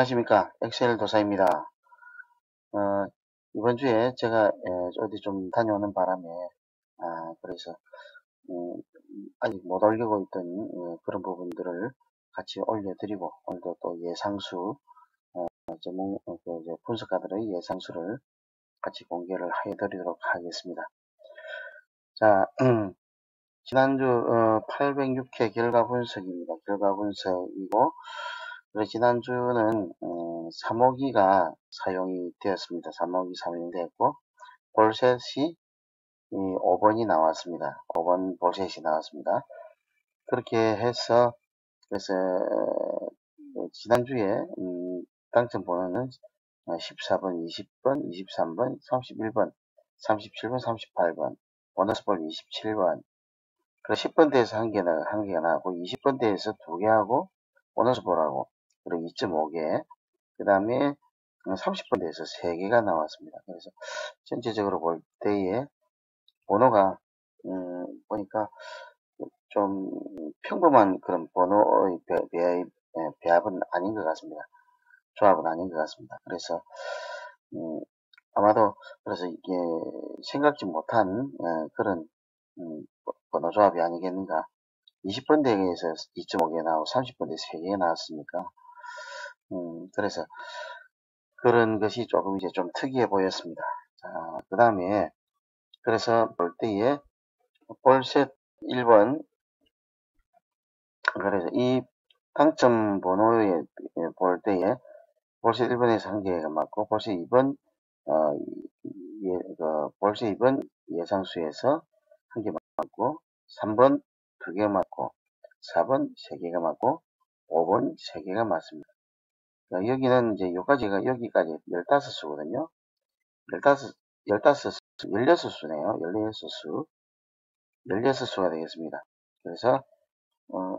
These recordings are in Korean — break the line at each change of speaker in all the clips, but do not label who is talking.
안녕하십니까. 엑셀 도사입니다. 어, 이번 주에 제가 예, 어디 좀 다녀오는 바람에 아, 그래서 음, 아직 못 올리고 있던 예, 그런 부분들을 같이 올려드리고 오늘도 또 예상수 어, 전문 어, 그 분석가들의 예상수를 같이 공개를 해드리도록 하겠습니다. 자 음, 지난주 어, 806회 결과 분석입니다. 결과 분석이고 지난주는 어, 3호기가 사용이 되었습니다. 3호기 사용이 되었고 볼셋이 5번이 나왔습니다. 5번 볼셋이 나왔습니다. 그렇게 해서 그래서 어, 지난주에 음, 당첨 번호는 14번, 20번, 23번, 31번, 37번, 38번, 보너스볼 27번, 그 10번대에서 한 개나 한 개가 나왔고 20번대에서 두 개 하고 보너스볼하고 그리고 2.5개 그 다음에 30번대에서 3개가 나왔습니다. 그래서 전체적으로 볼 때에 번호가 음, 보니까 좀 평범한 그런 번호의 배, 배, 배합은 아닌 것 같습니다. 조합은 아닌 것 같습니다. 그래서 음, 아마도 그래서 이게 생각지 못한 에, 그런 음, 번호 조합이 아니겠는가 20번대에서 2.5개 나오고 30번대 3개 나왔으니까 음, 그래서 그런 것이 조금 이제 좀 특이해 보였습니다. 자, 그 다음에 그래서 볼 때에 볼셋 1번 그래서 이 당점 번호에 볼 때에 볼셋 1번에서 한 개가 맞고 볼셋 2번 어, 예, 그 볼셋 2번 예상수에서 한 개 맞고 3번 두 개 맞고 4번 세 개가 맞고 5번 세 개가 맞습니다. 여기는 이제 여기까지가 여기까지 15수거든요. 15, 15수, 16수네요. 16수. 16수가 되겠습니다. 그래서, 어,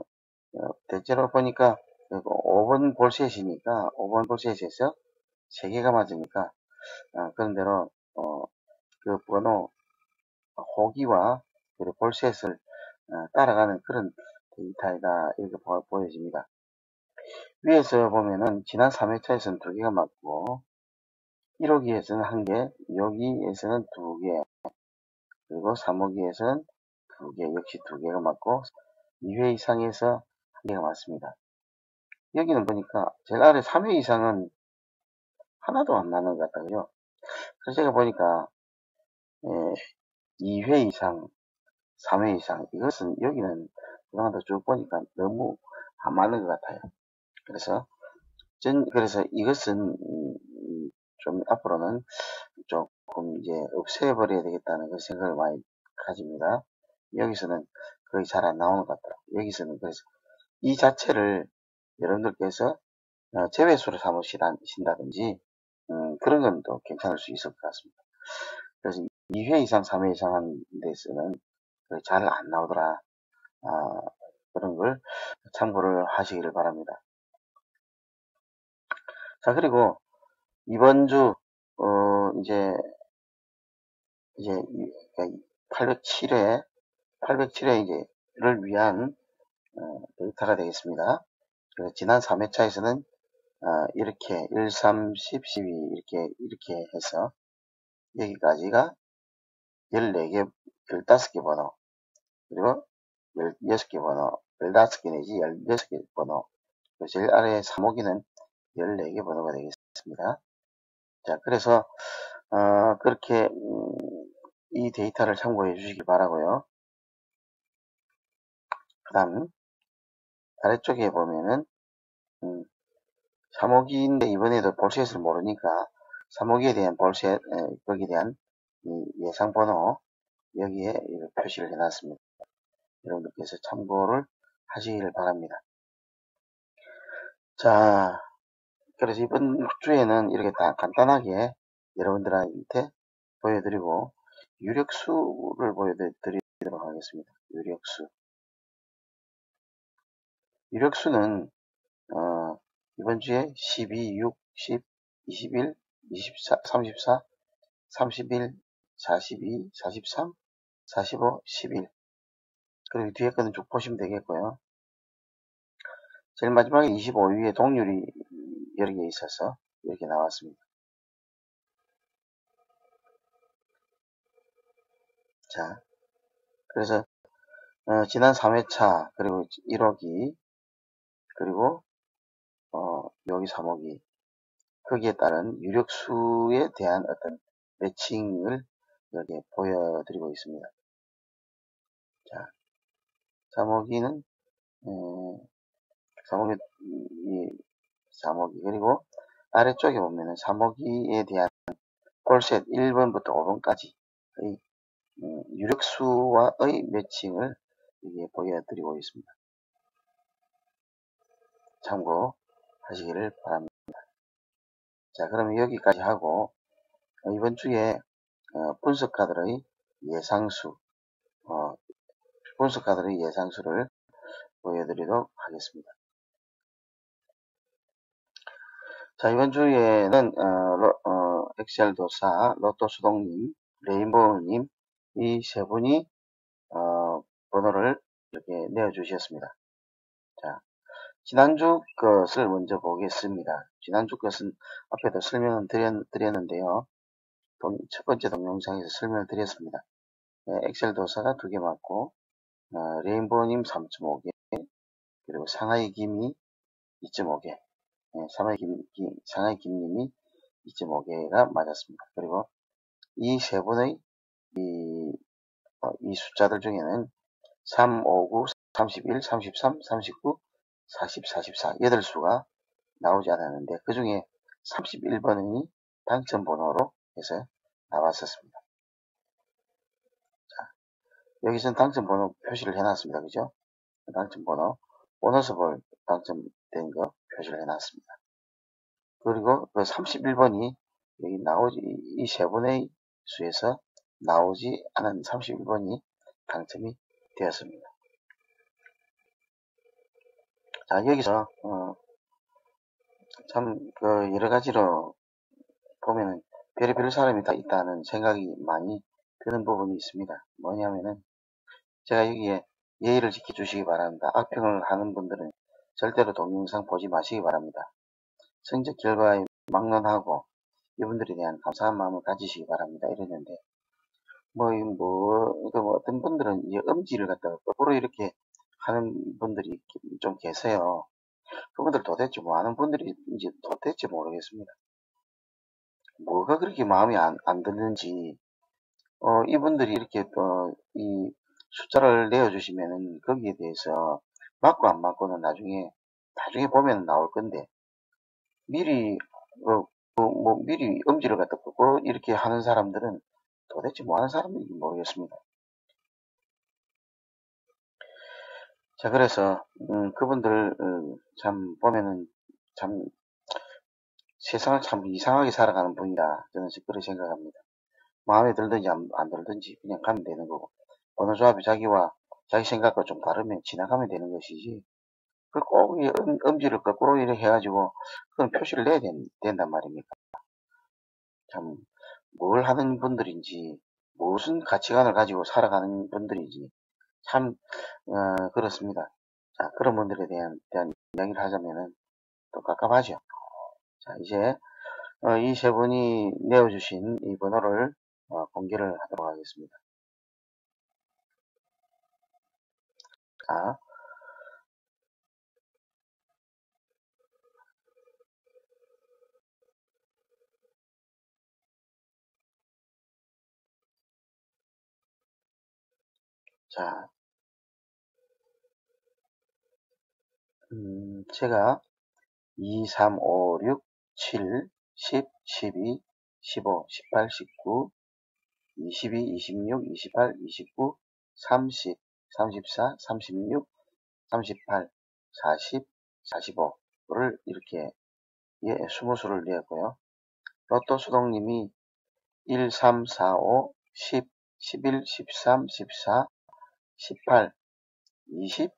어 대체로 보니까 5번 볼셋이니까 5번 볼셋에서 3개가 맞으니까 어, 그런 대로 어, 그 번호 호기와 그리고 볼셋을 어, 따라가는 그런 데이터이다 이렇게 보여집니다. 위에서 보면은 지난 3회차에서는 2개가 맞고 1호기에서는 1개, 여기에서는 2개, 그리고 3호기에서는 2개, 역시 2개가 맞고 2회 이상에서 1개가 맞습니다. 여기는 보니까 제일 아래 3회 이상은 하나도 안 맞는 것 같다고요. 그래서 제가 보니까 예, 2회 이상, 3회 이상 이것은 여기는 그동안도 쭉 보니까 너무 안 맞는 것 같아요. 그래서 전 그래서 이것은 음, 좀 앞으로는 조금 이제 없애버려야 되겠다는 그 생각을 많이 가집니다. 여기서는 거의 잘 안 나오는 것 같더라고요. 여기서는 그래서 이 자체를 여러분들께서 어, 제외수로 삼으신다든지 음, 그런 건 또 괜찮을 수 있을 것 같습니다. 그래서 2회 이상, 3회 이상 한 데서는 잘 안 나오더라. 아, 그런 걸 참고를 하시기를 바랍니다. 자, 그리고 이번 주, 어, 이제, 이제, 807회, 807회 이제,를 위한, 어, 데이터가 되겠습니다. 그래서 지난 3회차에서는, 어, 이렇게, 1, 3, 10, 12, 이렇게, 이렇게 해서, 여기까지가 14개, 15개 번호, 그리고 16개 번호, 15개 내지 16개 번호, 제일 아래 3호기는 14개 번호가 되겠습니다. 자, 그래서 어, 그렇게 음, 이 데이터를 참고해 주시기 바라고요. 그 다음 아래쪽에 보면은 음, 3호기인데 이번에도 볼셋을 모르니까 3호기에 대한 볼셋 거기에 대한 예상 번호 여기에 표시를 해놨습니다. 여러분들께서 참고를 하시기를 바랍니다. 자, 그래서 이번 주에는 이렇게 다 간단하게 여러분들한테 보여드리고 유력수를 보여드리도록 하겠습니다. 유력수. 유력수는 어, 이번 주에 12, 6, 10, 21, 24, 34, 31, 42, 43, 45, 11 그리고 뒤에 거는 쭉 보시면 되겠고요. 제일 마지막에 25위에 동률이 개 있어서 이렇게 나왔습니다. 자, 그래서 어, 지난 3회차 그리고 1호기 그리고 어, 여기 3호기 거기에 따른 유력수에 대한 어떤 매칭을 여기에 보여드리고 있습니다. 자, 3호기는 음, 3호기 이 3호기 그리고 아래쪽에 보면은 3호기에 대한 폴셋 1번부터 5번까지의 음, 유력수와의 매칭을 여기에 보여드리고 있습니다. 참고하시기를 바랍니다. 자, 그러면 여기까지 하고 이번 주에 어, 분석카드의 예상수, 어, 분석카드의 예상수를 보여드리도록 하겠습니다. 자, 이번 주에는 어, 로, 어, 엑셀 도사, 로또 수동님, 레인보우님 이 세 분이 어, 번호를 이렇게 내어주셨습니다. 자, 지난주 것을 먼저 보겠습니다. 지난주 것은 앞에도 설명을 드렸, 는데요 첫 번째 동영상에서 설명을 드렸습니다. 네, 엑셀 도사가 두 개 맞고 어, 레인보우님 3.5개 그리고 상하이 김이 2.5개 네, 상하이 상하이 김님이 2.5개가 맞았습니다. 그리고 이 세 분의 이, 어, 이 숫자들 중에는 3, 5, 9, 31, 33, 39, 40, 44 8수가 나오지 않았는데 그 중에 31번이 당첨 번호로 해서 나왔었습니다. 자, 여기서는 당첨 번호 표시를 해놨습니다. 그죠? 당첨 번호 보너스 볼 당첨 된 거 표시를 해놨습니다. 그리고 그 31번이 여기 나오지 이 세 번의 수에서 나오지 않은 31번이 당첨이 되었습니다. 자, 여기서, 어, 참, 그, 여러 가지로 보면은, 별의별 사람이 다 있다는 생각이 많이 드는 부분이 있습니다. 뭐냐면은, 제가 여기에 예의를 지켜주시기 바랍니다. 악평을 하는 분들은 절대로 동영상 보지 마시기 바랍니다. 성적 결과에 막론하고 이분들에 대한 감사한 마음을 가지시기 바랍니다. 이랬는데, 뭐, 뭐, 그뭐 어떤 분들은 이제 음지를 갖다가 거꾸로 이렇게 하는 분들이 좀 계세요. 그분들 도대체 뭐 하는 분들이 이제 도대체 모르겠습니다. 뭐가 그렇게 마음이 안, 안 드는지, 어, 이분들이 이렇게 또, 이 숫자를 내어주시면은 거기에 대해서 맞고 안 맞고는 나중에, 나중에 보면 나올 건데, 미리, 어, 뭐, 뭐 미리 음지를 갖다 거꾸로 이렇게 하는 사람들은 도대체 뭐 하는 사람인지 모르겠습니다. 자, 그래서, 음, 그분들, 음, 참, 보면은, 참, 세상을 참 이상하게 살아가는 분이다. 저는 그렇게 생각합니다. 마음에 들든지 안, 안 들든지 그냥 가면 되는 거고, 어느 조합이 자기와, 자기 생각과 좀 다르면 지나가면 되는 것이지, 그꼭 음, 음지를 거꾸로 이렇게 해가지고, 그건 표시를 내야 된, 된단 말입니까? 참, 뭘 하는 분들인지, 무슨 가치관을 가지고 살아가는 분들인지 참 어, 그렇습니다. 자 그런 분들에 대한, 대한 이야기를 하자면은 또 깝깝하죠. 자 이제 어, 이세 분이 내어주신 이 번호를 어, 공개를 하도록 하겠습니다. 자 자, 음, 제가 2, 3, 5, 6, 7, 10, 12, 15, 18, 19, 22, 26, 28, 29, 30, 34, 36, 38, 40, 45를 이렇게 예, 20수를 내었고요. 로또 수동님이 1, 3, 4, 5, 10, 11, 13, 14, 18, 20,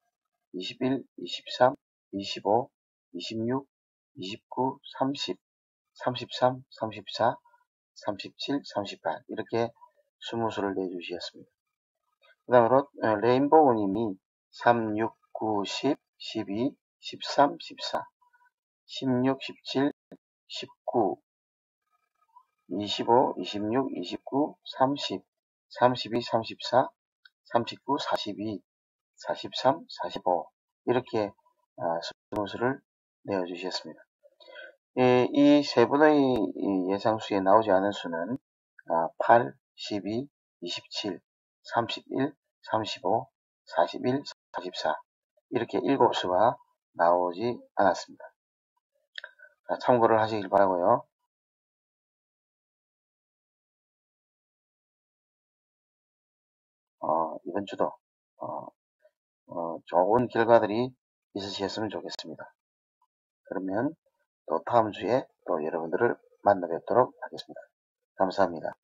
21, 23, 25, 26, 29, 30, 33, 34, 37, 38 이렇게 20수를 내주셨습니다. 그 다음으로 레인보우님이 3, 6, 9, 10, 12, 13, 14, 16, 17, 19, 25, 26, 29, 30, 32, 34, 39, 42, 43, 45 이렇게 스무수를 내어주셨습니다. 이 세 분의 예상수에 나오지 않은 수는 8, 12, 27, 31, 35, 41, 44 이렇게 7수가 나오지 않았습니다. 참고를 하시길 바라고요. 어, 이번 주도 어, 어, 좋은 결과들이 있으셨으면 좋겠습니다. 그러면 또 다음 주에 또 여러분들을 만나 뵙도록 하겠습니다. 감사합니다.